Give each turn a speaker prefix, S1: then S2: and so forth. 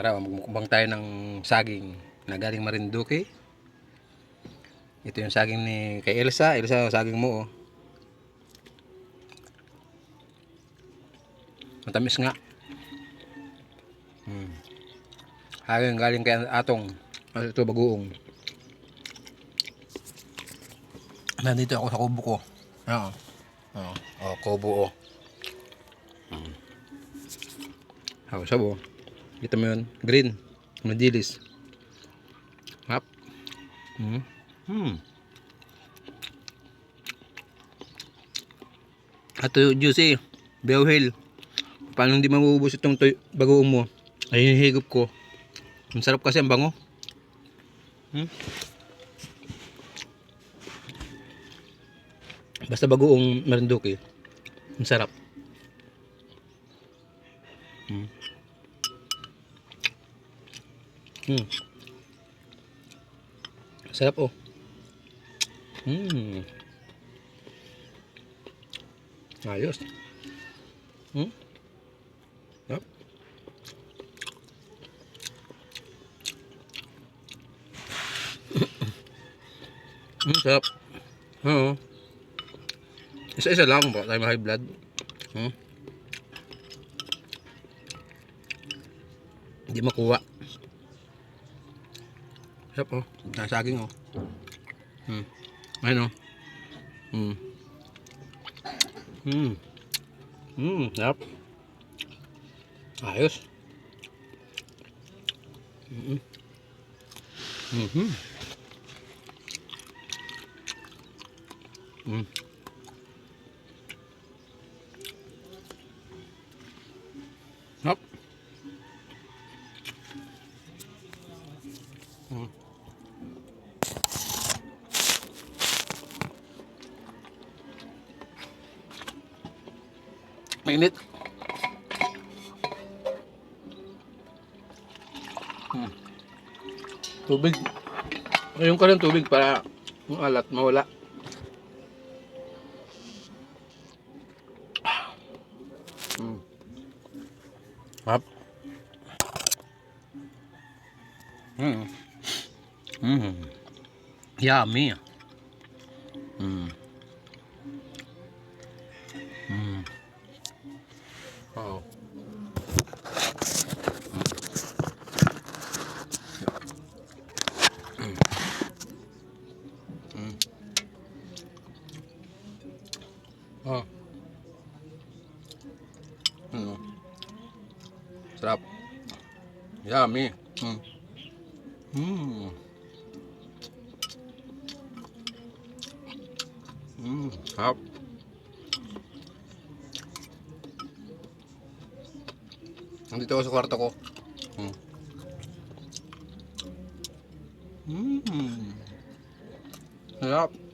S1: Tara, magmukbang tayo ng saging na galing Marinduque. Ito yung saging ni kay Elsa. Elsa, saging mo oh. Matamis nga. Hmm. Haging galing kay Atong. Ah, Ito bagoong. Nandito ako sa kubo ko. Oo. Oo. Oh, kubo oh. Hmm. Ako, sabo. Kita mo yun. Green. Madilis. Hap. Hmm. Hmm. Ato juicy. Bew Hill. Paano hindi maubos itong toy- bagoong mo? Ay, higop ko. Ang sarap kasi ang bango. Hmm? Basta bagoong marinduki. Ang sarap. Hmm. Hmm. Sarap oh. Hmm. Ayos. Hmm? Yep. Hmm, sarap. Oo. Isa-isa lang ba tayo high blood? Hmm? Hindi makuha. Sarap oh. Nasaging oh. Hmm. Ayun oh. Hmm. Hmm. Hmm, sarap. Ayos. Mm Mhm. Mm. Hop. Mm. Mainit. Hmm. Tubig. Ayun ka ng tubig para yung alat mawala. Hmm. Hap. Hmm. Hmm. Yummy. Hmm. Oh. Mm. Oh. Mm. Sarap. Yummy. Mm. Mm. Mm. Sarap. Nandito ako sa kwarto ko. Mm. Mm. Sarap.